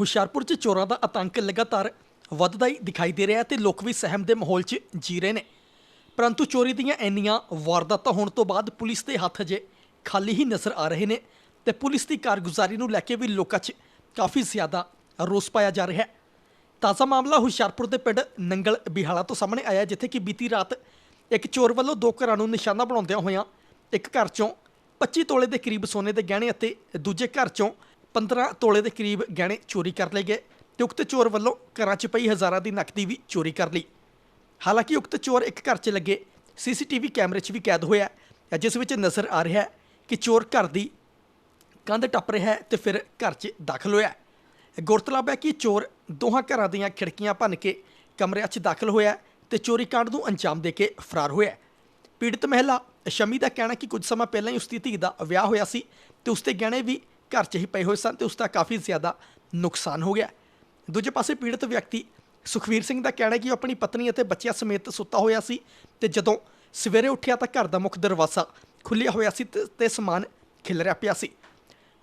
ਹੁਸ਼ਿਆਰਪੁਰ 'ਚ ਚੋਰਾਂ ਦਾ ਆਤੰਕ ਲਗਾਤਾਰ ਵੱਧਦਾ ਹੀ ਦਿਖਾਈ ਦੇ ਰਿਹਾ ਹੈ ਤੇ ਲੋਕ ਵੀ ਸਹਿਮ ਦੇ ਮਾਹੌਲ 'ਚ ਜੀ ਰਹੇ ਨੇ। ਪਰੰਤੂ ਚੋਰੀ ਦੀਆਂ ਇੰਨੀਆਂ ਵਾਰਦਾਤਾਂ ਹੋਣ ਤੋਂ ਬਾਅਦ ਪੁਲਿਸ ਦੇ ਹੱਥ ਜੇ ਖਾਲੀ ਹੀ ਨਜ਼ਰ ਆ ਰਹੇ ਨੇ ਤੇ ਪੁਲਿਸ ਦੀ ਕਾਰਗੁਜ਼ਾਰੀ ਨੂੰ ਲੈ ਕੇ ਵੀ ਲੋਕਾਂ 'ਚ ਕਾਫੀ ਜ਼ਿਆਦਾ ਰੋਸ ਪਾਇਆ ਜਾ ਰਿਹਾ ਹੈ। ਤਾਜ਼ਾ ਮਾਮਲਾ ਹੁਸ਼ਿਆਰਪੁਰ ਦੇ ਪਿੰਡ ਨੰਗਲ ਬਿਹਾਲਾ ਤੋਂ ਸਾਹਮਣੇ ਆਇਆ ਜਿੱਥੇ ਕਿ ਬੀਤੀ ਰਾਤ ਇੱਕ ਚੋਰ ਵੱਲੋਂ ਦੋ ਘਰਾਂ ਨੂੰ ਨਿਸ਼ਾਨਾ ਬਣਾਉਂਦਿਆਂ ਹੋਇਆਂ ਇੱਕ ਘਰ 'ਚੋਂ 25 ਤੋਲੇ ਦੇ ਕਰੀਬ ਸੋਨੇ ਦੇ ਗਹਿਣੇ ਅਤੇ ਦੂਜੇ ਘਰ 'ਚੋਂ 15 ਤੋਲੇ ਦੇ ਕਰੀਬ ਗਹਿਣੇ ਚੋਰੀ ਕਰ ਲਏ ਗਏ ਤੇ ਉਕਤ ਚੋਰ ਵੱਲੋਂ ਘਰਾਂ 'ਚ ਪਈ ਹਜ਼ਾਰਾਂ ਦੀ ਨਕਦੀ ਵੀ ਚੋਰੀ ਕਰ ਲਈ। ਹਾਲਾਂਕਿ ਉਕਤ ਚੋਰ ਇੱਕ ਘਰ 'ਚ ਲੱਗੇ, ਸੀਸੀਟੀਵੀ ਕੈਮਰੇ 'ਚ ਵੀ ਕੈਦ ਹੋਇਆ ਜਿਸ ਵਿੱਚ ਨਜ਼ਰ ਆ ਰਿਹਾ ਹੈ ਕਿ ਚੋਰ ਘਰ ਦੀ ਕੰਧ ਟੱਪ ਰਿਹਾ ਹੈ ਤੇ ਫਿਰ ਘਰ 'ਚ ਦਾਖਲ ਹੋਇਆ ਗੁਰਤਲਬ ਹੈ ਕਿ ਚੋਰ ਦੋਹਾਂ ਘਰਾਂ ਦੀਆਂ ਖਿੜਕੀਆਂ ਭੰਨ ਕੇ ਕਮਰਿਆਂ 'ਚ ਦਾਖਲ ਹੋਇਆ ਹੈ ਤੇ ਚੋਰੀ ਕਾਂਡ ਨੂੰ ਅੰਜਾਮ ਦੇ ਕੇ ਫਰਾਰ ਹੋਇਆ ਪੀੜਤ ਮਹਿਲਾ, ਸ਼ਮੀ ਦਾ ਕਹਿਣਾ ਕਿ ਕੁਝ ਸਮਾਂ ਪਹਿਲਾਂ ਹੀ ਉਸ ਦੀ ਧੀ ਦਾ ਵਿਆਹ ਹੋਇਆ ਸੀ ਤੇ ਉਸ ਦੇ ਗਹਿਣੇ ਵੀ ਘਰ 'ਚ ਹੀ ਪਏ ਹੋਏ ਸਨ ਤੇ ਉਸ ਦਾ ਕਾਫੀ ਜ਼ਿਆਦਾ ਨੁਕਸਾਨ ਹੋ ਗਿਆ। ਦੂਜੇ ਪਾਸੇ ਪੀੜਤ ਵਿਅਕਤੀ ਸੁਖਵੀਰ ਸਿੰਘ ਦਾ ਕਹਿਣਾ ਹੈ ਕਿ ਉਹ ਆਪਣੀ ਪਤਨੀ ਅਤੇ ਬੱਚਿਆਂ ਸਮੇਤ ਸੁੱਤਾ ਹੋਇਆ ਸੀ ਤੇ ਜਦੋਂ ਸਵੇਰੇ ਉੱਠਿਆ ਤਾਂ ਘਰ ਦਾ ਮੁੱਖ ਦਰਵਾਜ਼ਾ ਖੁੱਲਿਆ ਹੋਇਆ ਸੀ ਤੇ- ਤੇ ਸਮਾਨ ਖਿਲਰਿਆ ਪਿਆ ਸੀ।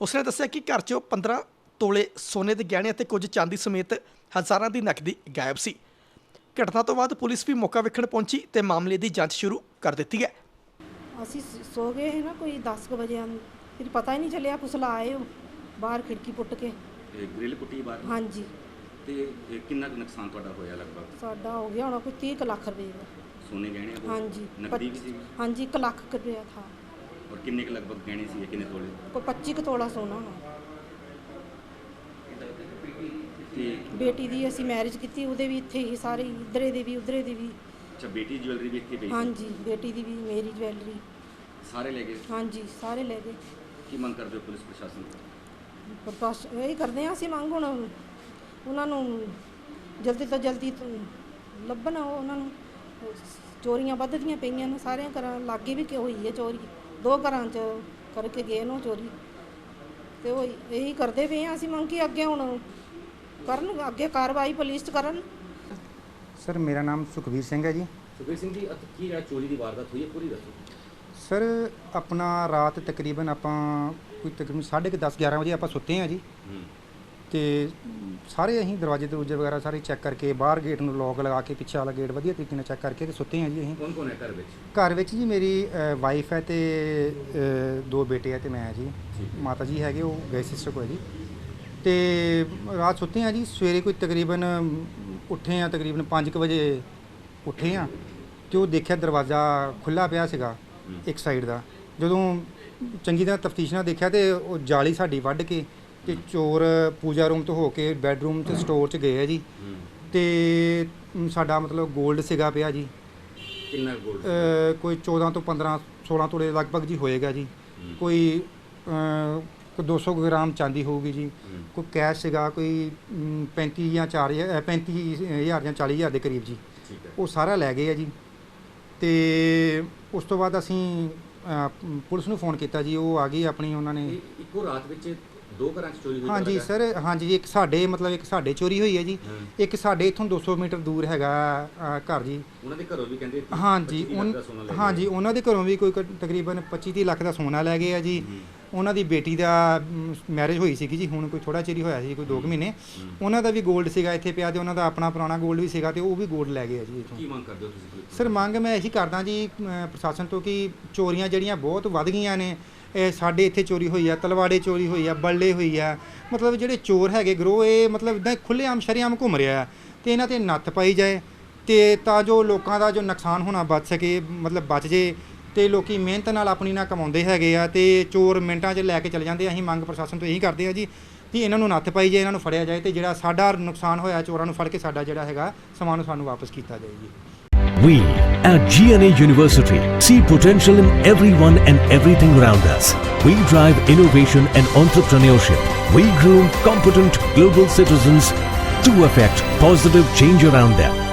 ਉਸਨੇ ਦੱਸਿਆ ਕਿ ਘਰ 'ਚੋਂ 15 ਤੋਲੇ ਸੋਨੇ ਦੇ ਗਹਿਣੇ ਅਤੇ ਕੁਝ ਚਾਂਦੀ ਸਮੇਤ ਹਜ਼ਾਰਾਂ ਦੀ ਨਕਦੀ ਗਾਇਬ ਸੀ। ਘਟਨਾ ਤੋਂ ਬਾਅਦ ਪੁਲਿਸ ਵੀ ਮੌਕਾ ਵੇਖਣ ਪਹੁੰਚੀ ਤੇ ਮਾਮਲੇ ਦੀ ਜਾਂਚ ਸ਼ੁਰੂ ਕਰ ਦਿੱਤੀ ਹੈ। ਅਸੀਂ ਸੋ ਗਏ ਸੀ ਨਾ ਕੋਈ 10 ਕੁ ਵਜੇ ਨੂੰ ਫਿਰ ਪਤਾ ਹੀ ਨਹੀਂ ਚੱਲਿਆ ਫੁਸਲਾ ਆਏ ਉਹ ਬਾਹਰ ਖਿੜਕੀ ਪੁੱਟ ਕੇ। ਇਹ ਗ੍ਰਿਲ ਪੁੱਟੀ ਬਾਹਰ? ਹਾਂਜੀ। ਤੇ ਇਹ ਕਿੰਨਾ ਕੁ ਨੁਕਸਾਨ ਤੁਹਾਡਾ ਹੋਇਆ ਲਗਭਗ? ਸਾਡਾ ਹੋ ਗਿਆ ਹੋਣਾ ਕੋਈ 30 ਕੁ ਲੱਖ ਰੁਪਏ ਦਾ। ਸੋਨੇ ਗਹਿਣੇ? ਹਾਂਜੀ। ਨਕਦੀ ਵੀ ਸੀ ਹਾਂਜੀ 1 ਲੱਖ ਕੁ ਰੁਪਇਆ ਥਾ ਔਰ ਕਿੰਨੇ ਕੁ ਲਗਭਗ ਗਹਿਣੇ ਸੀ ਕਿੰਨੇ ਤੋਲੇ? ਕੋਈ 25 ਕੁ ਤੋਲਾ ਸੋਨਾ। ਹੋਣਾ ਤੇ ਬੇਟੀ ਦੀ ਅਸੀਂ ਮੈਰਿਜ ਕੀਤੀ ਉਹਦੇ ਵੀ ਇੱਥੇ ਹੀ ਸਾਰੇ ਇਧਰੇ ਦੇ ਵੀ ਉਧਰੇ ਦੇ ਵੀ। ਅੱਛਾ ਬੇਟੀ ਜੁਐਲਰੀ ਵੀ ਇੱਥੇ ਪਈ ਸੀ? ਹਾਂਜੀ ਬੇਟੀ ਦੀ ਵੀ ਮੇਰੀ ਜਵੈਲਰੀ ਸਾਰੇ ਲੈ ਗਏ? ਹਾਂਜੀ ਸਾਰੇ ਲੈ ਗਏ। ਕੀ ਮੰਗ ਕਰਦੇ ਹੋ ਪੁਲਿਸ ਪ੍ਰਸ਼ਾਸਨ ਤੋਂ? ਪ੍ਰਕਾਸ਼ ਇਹ ਕਰਦੇ ਹਾਂ ਅਸੀਂ ਮੰਗ ਹੁਣ ਉਹਨਾਂ ਨੂੰ ਜਲਦੀ ਤੋਂ ਜਲਦੀ ਤੋਂ ਲੱਭਣ ਉਹ ਉਹਨਾਂ ਨੂੰ ਚੋਰੀਆਂ ਵੱਧਦੀਆਂ ਪਈਆਂ ਨੇ ਸਾਰਿਆਂ ਘਰਾਂ ਲਾਗੇ ਵੀ ਕਿ ਹੋਈ ਹੈ ਚੋਰੀ? ਦੋ ਘਰਾਂ 'ਚ ਕਰਕੇ ਗਏ ਨੂੰ ਚੋਰੀ। ਤੇ ਉਹ ਇਹੀ ਕਰਦੇ ਪਏ ਹਾਂ ਅਸੀਂ ਮੰਗ ਕਿ ਅੱਗੇ ਹੁਣ ਕਰਨ ਅੱਗੇ ਕਾਰਵਾਈ ਪੁਲਿਸ 'ਚ ਕਰਨ। ਸਰ ਮੇਰਾ ਨਾਮ ਸੁਖਵੀਰ ਸਿੰਘ ਹੈ ਜੀ। ਸੁਖਵੀਰ ਸਿੰਘ ਜੀ ਕੀ ਜਿਹੜਾ ਚੋਰੀ ਦੀ ਵਾਰਦਾਤ ਹੋਈ ਹੈ? ਪੂਰੀ ਦੱਸੋ। ਸਰ ਆਪਣਾ ਰਾਤ ਤਕਰੀਬਨ ਆਪਾਂ ਕੋਈ ਤਕਰੀਬਨ 10:30 11 ਵਜੇ ਆਪਾਂ ਸੁੱਤੇ ਹਾਂ ਜੀ। ਤੇ ਸਾਰੇ ਅਸੀਂ ਦਰਵਾਜ਼ੇ ਦਰੂਜੇ ਵਗੈਰਾ ਸਾਰੇ ਚੈੱਕ ਕਰਕੇ ਬਾਹਰ ਗੇਟ ਨੂੰ ਲੌਕ ਲਗਾ ਕੇ ਪਿੱਛੇ ਵਾਲਾ ਗੇਟ ਵਧੀਆ ਤਰੀਕੇ ਨਾਲ ਚੈੱਕ ਕਰਕੇ ਤੇ ਸੁੱਤੇ ਹਾਂ ਜੀ ਅਸੀਂ। ਕੌਣ ਕੌਣ ਹੈ ਘਰ ਵਿੱਚ? ਘਰ ਵਿੱਚ ਜੀ ਮੇਰੀ ਵਾਈਫ ਹੈ ਤੇ ਅ, ਦੋ ਬੇਟੇ ਹੈ ਤੇ ਮੈਂ ਜੀ। ਮਾਤਾ ਜੀ ਹੈਗੇ ਉਹ ਗਏ ਸਿਸਟਰ ਕੋਲ ਜੀ। ਤੇ ਰਾਤ ਸੁੱਤੇ ਹਾਂ ਜੀ ਸਵੇਰੇ ਕੋਈ ਤਕਰੀਬਨ ਉੱਠੇ ਆ ਤਕਰੀਬਨ 5 ਵਜੇ ਉੱਠੇ ਆ ਤੇ ਉਹ ਦੇਖਿਆ ਦਰਵਾਜ਼ਾ ਖੁੱਲਾ ਪਿਆ ਸੀਗਾ। ਇੱਕ ਸਾਈਡ ਦਾ। ਜਦੋਂ ਚੰਗੀ ਤਰ੍ਹਾਂ ਤਫਤੀਸ਼ ਨਾਲ ਦੇਖਿਆ ਤੇ ਉਹ ਜਾਲੀ ਸਾਡੀ ਵੱਢ ਕੇ ਤੇ ਚੋਰ ਪੂਜਾ ਰੂਮ ਤੋਂ ਹੋ ਕੇ ਬੈੱਡਰੂਮ ਤੇ ਸਟੋਰ 'ਚ ਗਏ ਆ ਜੀ। ਤੇ ਸਾਡਾ ਮਤਲਬ 골ਡ ਸੀਗਾ ਪਿਆ ਜੀ। ਕਿੰਨਾ ਗੋਲਡ ਅ, ਕੋਈ 14 ਤੋਂ 15 16 ਤੋਲੇ ਲਗਭਗ ਜੀ ਹੋਏਗਾ ਜੀ। ਕੋਈ ਕੋਈ 200 ਗ੍ਰਾਮ ਚਾਂਦੀ ਹੋਊਗੀ ਜੀ। ਕੋਈ ਕੈਸ਼ ਸੀਗਾ ਕੋਈ ਅਮ, 35 ਜਾਂ 4000 35000 ਜਾਂ 40000 ਦੇ ਕਰੀਬ ਜੀ। ਉਹ ਸਾਰਾ ਲੈ ਗਏ ਆ ਜੀ। ਤੇ ਉਸ ਤੋਂ ਬਾਅਦ ਅਸੀਂ ਅ, ਪੁਲਿਸ ਨੂੰ ਫੋਨ ਕੀਤਾ ਜੀ ਉਹ ਆ ਗਈ ਆਪਣੀ ਉਹਨਾਂ ਨੇ ਇਹ ਇੱਕੋ ਰਾਤ ਵਿੱਚ ਦੋ ਘਰਾਂ 'ਚ ਚੋਰੀ ਹੋਈ ਹਾਂਜੀ ਪਤਾ ਸਰ ਹਾਂਜੀ ਇੱਕ ਸਾਡੇ ਮਤਲਬ ਇੱਕ ਸਾਡੇ ਚੋਰੀ ਹੋਈ ਹੈ ਜੀ। ਇੱਕ ਸਾਡੇ ਇੱਥੋਂ 200 ਮੀਟਰ ਦੂਰ ਹੈਗਾ ਅ, ਘਰ ਜੀ ਉਹਨਾਂ ਦੇ ਘਰੋਂ ਵੀ ਕਹਿੰਦੇ ਹਾਂਜੀ 25 ਲੱਖ ਉਨ-। ਹਾਂਜੀ ਉਹਨਾਂ ਦੇ ਘਰੋਂ ਵੀ ਕੋਈ ਕ- ਤਕਰੀਬਨ 25 ਤੀਹ ਲੱਖ ਦਾ ਸੋਨਾ ਲੈ ਗਏ ਆ ਜੀ। ਉਹਨਾਂ ਦੀ ਬੇਟੀ ਦਾ ਮੈਰਿਜ ਹੋਈ ਸੀਗੀ ਜੀ ਹੁਣ ਕੋਈ ਥੋੜਾ ਚਿਰ ਹੀ ਹੋਇਆ ਸੀ ਕੋਈ 2 ਮਹੀਨੇ। ਉਹਨਾਂ ਦਾ ਵੀ ਗੋਲਡ ਸੀਗਾ ਇੱਥੇ ਪਿਆ ਤੇ ਉਹਨਾਂ ਦਾ ਆਪਣਾ ਪੁਰਾਣਾ ਗੋਲਡ ਵੀ ਸੀਗਾ ਤੇ ਉਹ ਵੀ ਗੋਲਡ ਲੈ ਗਏ ਆ ਜੀ ਇੱਥੋਂ। ਕੀ ਮੰਗ ਕਰਦੇ ਹੋ ਤੁਸੀਂ ਸਰ ਮੰਗ ਮੈਂ ਇਹੀ ਕਰਦਾ ਜੀ ਪ੍ਰਸ਼ਾਸਨ ਤੋਂ ਕਿ ਚੋਰੀਆਂ ਜਿਹੜੀਆਂ ਬਹੁਤ ਵੱਧ ਗਈਆਂ ਨੇ ਇਹ ਸਾਡੇ ਇੱਥੇ ਚੋਰੀ ਹੋਈ ਆ ਤਲਵਾੜੇ ਚੋਰੀ ਹੋਈ ਆ ਬੱਲੇ ਹੋਈ ਆ। ਮਤਲਬ ਜਿਹੜੇ ਚੋਰ ਹੈਗੇ ਗਰੋ ਇਹ ਮਤਲਬ ਇਦਾਂ ਖੁੱਲੇਆਮ ਸ਼ਰੀਆਮ ਘੁੰਮ ਰਿਹਾ ਤੇ ਇਹਨਾਂ ਤੇ ਨੱਥ ਪਾਈ ਜਾਏ ਤੇ ਤਾਂ ਜੋ ਲੋਕਾਂ ਦਾ ਜੋ ਨੁਕਸਾਨ ਹੋਣਾ ਬਚ ਸਕੇ ਮਤਲਬ ਬਚ ਜੇ। ਤੇ ਲੋਕੀ ਮਿਹਨਤ ਨਾਲ ਆਪਣੀ ਨਾਲ ਕਮਾਉਂਦੇ ਹੈਗੇ ਆ ਤੇ ਚੋਰ ਮਿੰਟਾਂ 'ਚ ਲੈ ਕੇ ਚਲੇ ਜਾਂਦੇ ਆ। ਅਸੀਂ ਮੰਗ ਪ੍ਰਸ਼ਾਸਨ ਤੋਂ ਇਹੀ ਕਰਦੇ ਆ ਜੀ ਕਿ ਇਹਨਾਂ ਨੂੰ ਨੱਥ ਪਾਈ ਜਾਏ ਇਹਨਾਂ ਨੂੰ ਫੜਿਆ ਜਾਏ ਤੇ ਜਿਹੜਾ ਸਾਡਾ ਨੁਕਸਾਨ ਹੋਇਆ ਚੋਰਾਂ ਨੂੰ ਫੜ ਕੇ ਸਾਡਾ ਜਿਹੜਾ ਹੈਗਾ ਸਮਾਨ ਸਾਨੂੰ ਵਾਪਸ ਕੀਤਾ ਜਾਏ ਜੀ We at GNA University see potential in everyone and everything around us. We drive innovation and entrepreneurship. We groom competent global citizens to affect positive change around them.